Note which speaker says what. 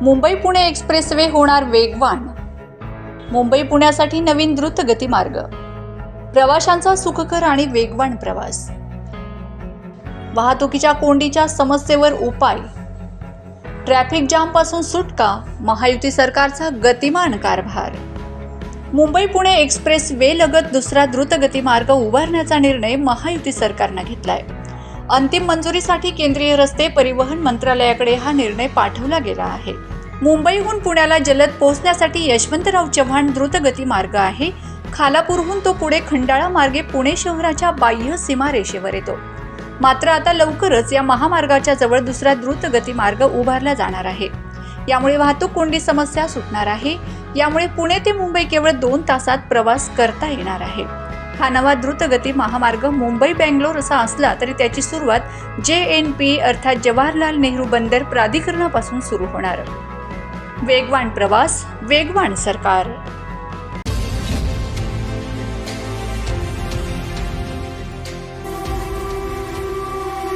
Speaker 1: Mumbai Pune expressway होणार वेगवान. मुंबई पुण्यासाठी नवीन द्रुतगती मार्ग प्रवाशांचा सुखकर आणि वेगवान प्रवास. वाहतुकीच्या कोंडीच्या समस्येवर उपाय. ट्रॅफिक जामपासून सुटका महायुती सरकारचा गतिमान कारभार. मुंबई पुणे एक्सप्रेस वे लगत दुसरा द्रुतगती मार्ग उभारण्याचा निर्णय महायुती सरकारनं घेतलाय. अंतिम मंजुरीसाठी केंद्रीय रस्ते परिवहन मंत्रालयाकडे हा निर्णय पाठवला गेला आहे. मुंबईहून पुण्याला जलद पोहोचण्यासाठी यशवंतराव चव्हाण द्रुतगती मार्ग आहे. खालापूरहून तो पुढे खंडाळा मार्गे पुणे शहराच्या बाह्य सीमारेषेवर येतो. मात्र आता लवकरच या महामार्गाच्या जवळ दुसरा द्रुतगती मार्ग उभारला जाणार आहे. यामुळे वाहतूक कोंडी समस्या सुटणार आहे. यामुळे पुणे ते मुंबई केवळ दोन तासात प्रवास करता येणार आहे. हा नवा द्रुतगती महामार्ग मुंबई बेंगलोर असा असला तरी त्याची सुरुवात जे एन पी अर्थात जवाहरलाल नेहरू बंदर प्राधिकरणापासून सुरू होणार. वेगवान प्रवास वेगवान सरकार.